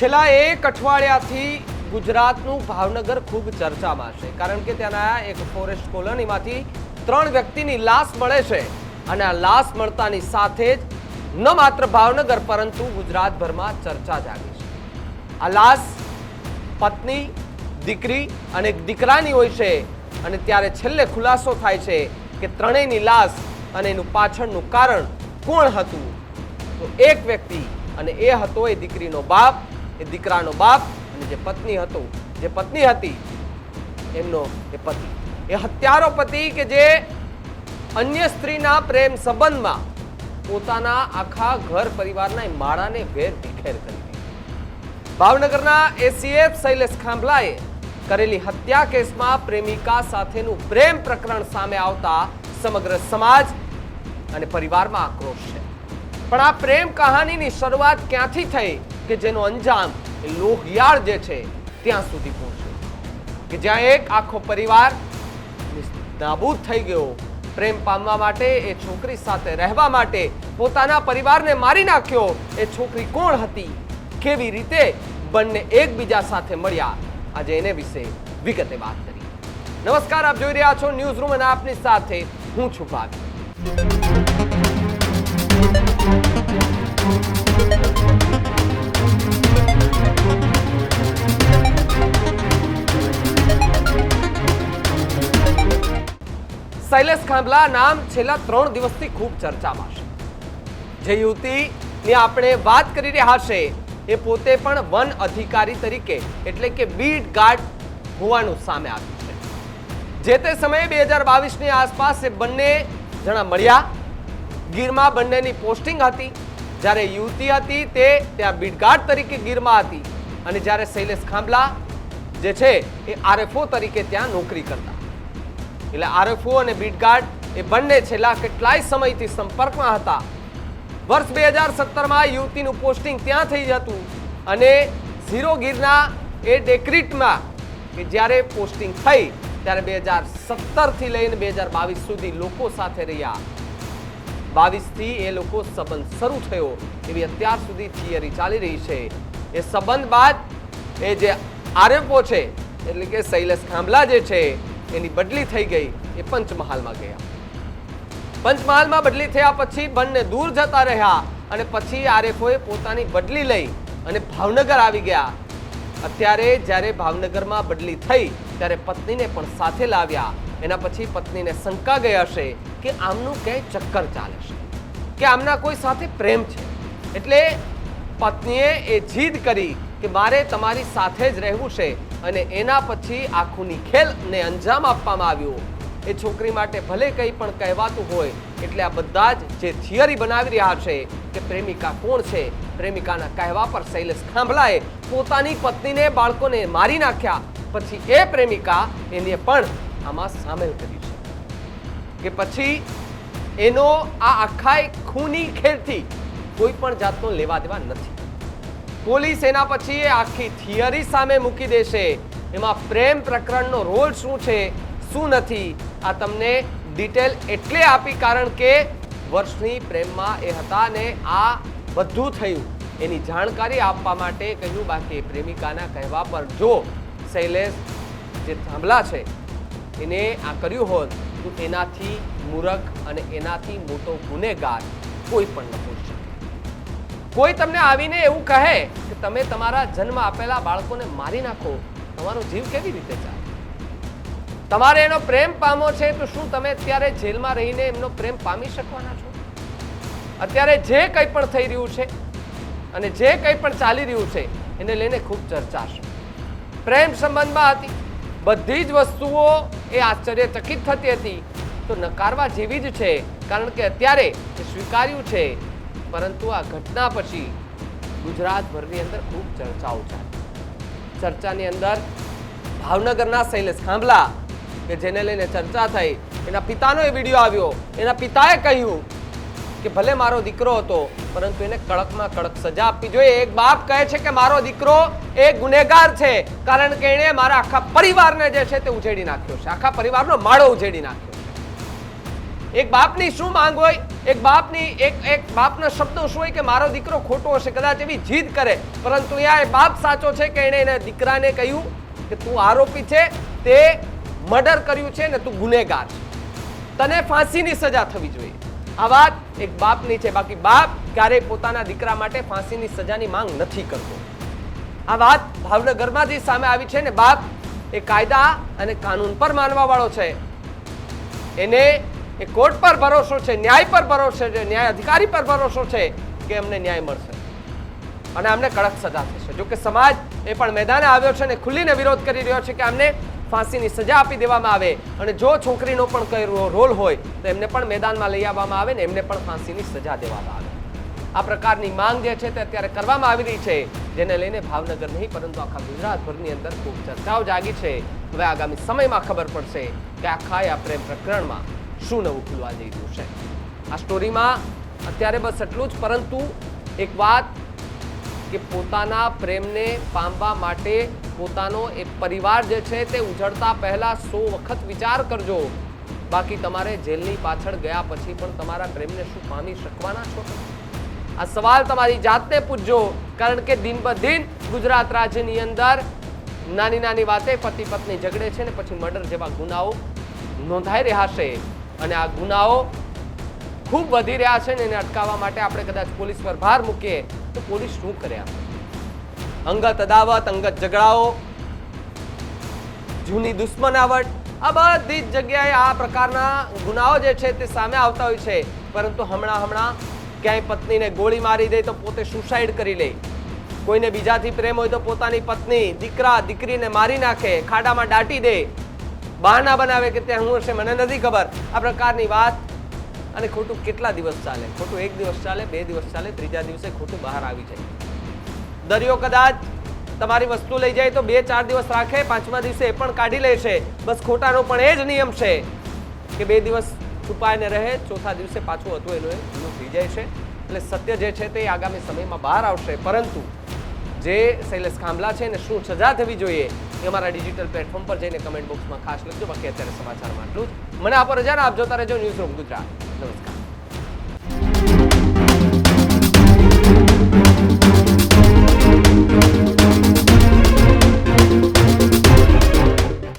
છેલ્લા એક અઠવાડિયાથી ગુજરાતનું ભાવનગર ખૂબ ચર્ચામાં છે. કારણ કે ત્યાંના એક ફોરેસ્ટ કોલોનીમાંથી ત્રણ વ્યક્તિની લાશ મળે છે અને આ લાશ મળતાની સાથે જ ન માત્ર ભાવનગર, પરંતુ ગુજરાતભરમાં ચર્ચા જાગી છે. આ લાશ પત્ની, દીકરી અને દીકરાની હોય છે અને ત્યારે છેલ્લે ખુલાસો થાય છે કે ત્રણેયની લાશ અને એનું પાછળનું કારણ કોણ હતું? તો એક વ્યક્તિ અને એ હતો એ દીકરીનો બાપ. એ દીકરાનો બાપ અને જે પત્ની હતો, જે પત્ની હતી, એમનો એ પતિ. એ હત્યારો પતિ કે જે અન્ય સ્ત્રીના પ્રેમ સંબંધમાં પોતાના આખા ઘર પરિવારના માળાને વેર વિખેર કરી ભાવનગરના એસીએફ શૈલેષ ખાંભલાએ કરેલી હત્યા કેસમાં પ્રેમિકા સાથેનું પ્રેમ પ્રકરણ સામે આવતા સમગ્ર સમાજ અને પરિવારમાં આક્રોશ છે. પણ આ પ્રેમ કહાનીની શરૂઆત ક્યાંથી થઈ? કે જેનો અંજામ લોહિયાળ જે છે, ત્યાં સુધી પહોંચ્યો. કે જ્યાં એક આખો પરિવાર નાબૂદ થઈ ગયો. પ્રેમ પામવા માટે, એ છોકરી સાથે રહેવા માટે પોતાના પરિવારને મારી નાખ્યો. એ છોકરી કોણ હતી? કેવી રીતે બંને એકબીજા સાથે મળ્યા? આજે એને વિશે વિગતે વાત કરી. નમસ્કાર, આપ જોઈ રહ્યા છો ન્યૂઝ રૂમ અને આપની સાથે હું છું ભાવી શૈલેષ ખાંભલા નામ છેલ્લા ત્રણ દિવસથી ખૂબ ચર્ચામાં છે. જે યુવતીની આપણે વાત કરી રહ્યા છે, એ પોતે પણ વન અધિકારી તરીકે, એટલે કે બીટ ગાર્ડ હોવાનું સામે આવ્યું છે. જે તે સમયે બે હજાર બાવીસની આસપાસ એ બંને જણા મળ્યા. ગીરમાં બંનેની પોસ્ટિંગ હતી. જ્યારે યુવતી હતી તે ત્યાં બીટગાર્ડ તરીકે ગીરમાં હતી. અને જ્યારે શૈલેષ ખાંભલા જે છે, એ આરએફઓ તરીકે ત્યાં નોકરી કરતા. એટલે આરએફઓ અને બીટગાર્ડ એ બંને છેલ્લા કેટલાય સમયથી સંપર્કમાં હતા. વર્ષ બે હજાર સત્તરમાં યુવતીનું પોસ્ટિંગ ત્યાં થઈ જતું અને ઝીરો ગીરના એ ડેક્રીટમાં કે જ્યારે પોસ્ટિંગ થઈ ત્યારે બે હજાર સત્તરથી લઈને બે હજાર બાવીસ સુધી લોકો સાથે રહ્યા. બાવીસથી એ લોકો સંબંધ શરૂ થયો એવી અત્યાર સુધી થિયરી ચાલી રહી છે. એ સંબંધ બાદ એ જે આરએફઓ છે, એટલે કે શૈલેષ ખાંભલા જે છે એની બદલી થઈ ગઈ એ પંચમહાલમાં ગયા. પંચમહાલમાં બદલી થયા પછી બંને દૂર જતા રહ્યા અને પછી આરેફોએ પોતાની બદલી લઈ અને ભાવનગર આવી ગયા. અત્યારે જ્યારે ભાવનગરમાં બદલી થઈ, ત્યારે પત્નીને પણ સાથે લાવ્યા. એના પછી પત્નીને શંકા ગઈ હશે કે આમનું ક્યાંય ચક્કર ચાલે છે, કે આમના કોઈ સાથે પ્રેમ છે. એટલે પત્નીએ એ જીદ કરી કે મારે તમારી સાથે જ રહેવું છે. અને એના પછી આખું નિખેલને અંજામ આપવામાં આવ્યો. એ છોકરી માટે ભલે કંઈ પણ કહેવાતું હોય, એટલે આ બધા જ જે થિયરી બનાવી રહ્યા છે કે પ્રેમિકા કોણ છે, પ્રેમિકાના કહેવા પર શૈલેષ ખાંભલાએ પોતાની પત્નીને બાળકોને મારી નાખ્યા. પછી એ પ્રેમિકા એને પણ આમાં સામેલ કરી છે. કે પછી એનો આ આખા ખૂની ખેલથી કોઈ પણ જાતનો લેવા દેવા નથી. પોલીસ એના પછી આખી થિયરી સામે મૂકી દેશે. એમાં પ્રેમ પ્રકરણનો રોલ શું છે, શું નથી, આ તમને ડિટેલ એટલે આપી કારણ કે વર્ષની પ્રેમમાં એ હતા ને આ બધું થયું. એની જાણકારી આપવા માટે કહ્યું બાકી પ્રેમિકાના કહેવા પર જો શૈલેષ જે થાંભલા છે, એને આ કર્યું હોત તો એનાથી મૂરખ અને એનાથી મોટો ગુનેગાર કોઈ પણ ન હોઈ શકે. કોઈ તમને આવીને એવું કહે કે તમે તમારા જન્મ આપેલા બાળકોને મારી નાખો, તમારો જીવ કેવી રીતે ચાલે? તમારે એનો પ્રેમ પામો છે તો શું તમે અત્યારે જેલમાં રહીને એમનો પ્રેમ પામી શકવાના છો? અત્યારે જે કંઈ પણ થઈ રહ્યું છે અને જે કંઈ પણ ચાલી રહ્યું છે, એને લઈને ખૂબ ચર્ચા છે. પ્રેમ સંબંધમાં હતી. બધી જ વસ્તુઓ એ આશ્ચર્યચકિત થતી હતી. તો નકારવા જેવી જ છે, કારણ કે અત્યારે એ સ્વીકાર્યું છે પરંતુ આ ઘટના પછી ગુજરાતભરની અંદર ખૂબ ચર્ચાઓ છે ચર્ચાની અંદર ભાવનગરના શૈલેષ ખાંભલા, કે જેને લઈને ચર્ચા થઈ, એના પિતાનો એ વીડિયો આવ્યો. એના પિતાએ કહ્યું કે ભલે મારો દીકરો હતો, પરંતુ એને કડકમાં કડક સજા આપવી જોઈએ. એક બાપ કહે છે કે મારો દીકરો એ ગુનેગાર છે, કારણ કે એણે મારા આખા પરિવારને જે છે તે ઉજેડી નાખ્યો છે. આખા પરિવારનો માળો ઉજેડી નાખ્યો એક બાપની શું માંગ હોય એક બાપની, એક એક બાપના શબ્દો શું હોય કે મારો દીકરો ખોટો હશે, કદાચ એવી જીદ કરે. પરંતુ અહીંયા એ બાપ સાચો છે કે એણે એના દીકરાને કહ્યું કે તું આરોપી છે, તે મર્ડર કર્યું છે ને તું ગુનેગાર છે. તને ફાંસીની સજા થવી જોઈએ. આ વાત એક બાપની છે. બાકી બાપ ક્યારેય પોતાના દીકરા માટે ફાંસીની સજાની માંગ નથી કરતો. આ વાત ભાવનગરમાંથી સામે આવી છે ને બાપ એ કાયદા અને કાનૂન પર માનવા વાળો છે. એને એ કોર્ટ પર ભરોસો છે, ન્યાય પર ભરોસો છે, ન્યાય અધિકારી પર ભરોસો છે કે અમને ન્યાય મળશે. અને અમને કડક સજા થશે. જો કે સમાજ એ પણ મેદાને આવ્યો છે અને ખુલ્લીને વિરોધ કરી રહ્યો છે કે અમને ફાંસીની સજા આપી દેવામાં આવે. અને જો છોકરીનો પણ કઈ રોલ હોય, તો એમને પણ મેદાનમાં લઈ આવવામાં આવે ને એમને પણ ફાંસીની સજા દેવામાં આવે. આ પ્રકારની માંગ જે છે તે અત્યારે કરવામાં આવી રહી છે, જેને લઈને ભાવનગર નહીં, પરંતુ આખા ગુજરાતભરની અંદર ખૂબ ચર્ચાઓ જાગી છે. હવે આગામી સમયમાં ખબર પડશે કે આખા આ પ્રેમ પ્રકરણમાં શું નવું ખુલવા જઈ રહ્યું છે? આ સ્ટોરીમાં અત્યારે બસ એટલું જ, પરંતુ એક વાત કે પોતાના પ્રેમને પામવા માટે પોતાનો એ પરિવાર જે છે તે ઉજળતા પહેલાં સો વખત વિચાર કરજો. બાકી તમારે જેલની પાછળ ગયા પછી પણ તમારા પ્રેમને શું પામી શકવાના છો? આ સવાલ તમારી જાતને પૂછજો, કારણ કે દિન બ દિન ગુજરાત રાજ્યની અંદર નાની નાની વાતે પતિ પત્ની ઝઘડે છે ને પછી મર્ડર જેવા ગુનાઓ નોંધાઈ રહ્યા છે. અને આ ગુનાઓ ખૂબ વધી રહ્યા છે ને એને અટકાવવા માટે આપણે કદાચ પોલીસ પર ભાર મૂકીએ તો પોલીસ શું કરે અંગત અદાવત, અંગત ઝઘડાઓ, જૂની દુશ્મનાવટ, આ બધી જ જગ્યાએ આ પ્રકારના ગુનાઓ જે છે તે સામે આવતા હોય છે. પરંતુ હમણાં હમણાં ક્યાંય પત્નીને ગોળી મારી દે તો પોતે સુસાઇડ કરી લે. કોઈને બીજાથી પ્રેમ હોય તો પોતાની પત્ની, દીકરા, દીકરીને મારી નાખે, ખાડામાં દાટી દે. બહાના બનાવે કે ત્યાં હું હશે, મને નથી ખબર. આ પ્રકારની વાત અને ખોટું કેટલા દિવસ ચાલે? ખોટું એક દિવસ ચાલે, બે દિવસ ચાલે, ત્રીજા દિવસે ખોટું બહાર આવી જાય. દરિયો કદાચ તમારી વસ્તુ લઈ જાય તો બે, ચાર દિવસ રાખે, પાંચમા દિવસે એ પણ કાઢી લે છે. બસ ખોટાનો પણ એ જ નિયમ છે કે બે દિવસ છુપાઈને રહે, ચોથા દિવસે પાછું હતું એનું એનું થઈ જાય છે. એટલે સત્ય જે છે તે આગામી સમયમાં બહાર આવશે. પરંતુ જે શૈલેષ ખાંભલા છે ને શું સજા થવી જોઈએ? એ અમારા ડિજિટલ પ્લેટફોર્મ પર જઈને કમેન્ટ બોક્સમાં ખાસ લખજો. બાકી અત્યારે સમાચારમાં આટલું જ. મને આપો રજા ને આપ જોતા રહેજો ન્યૂઝ રૂમ ગુજરાત. નમસ્કાર.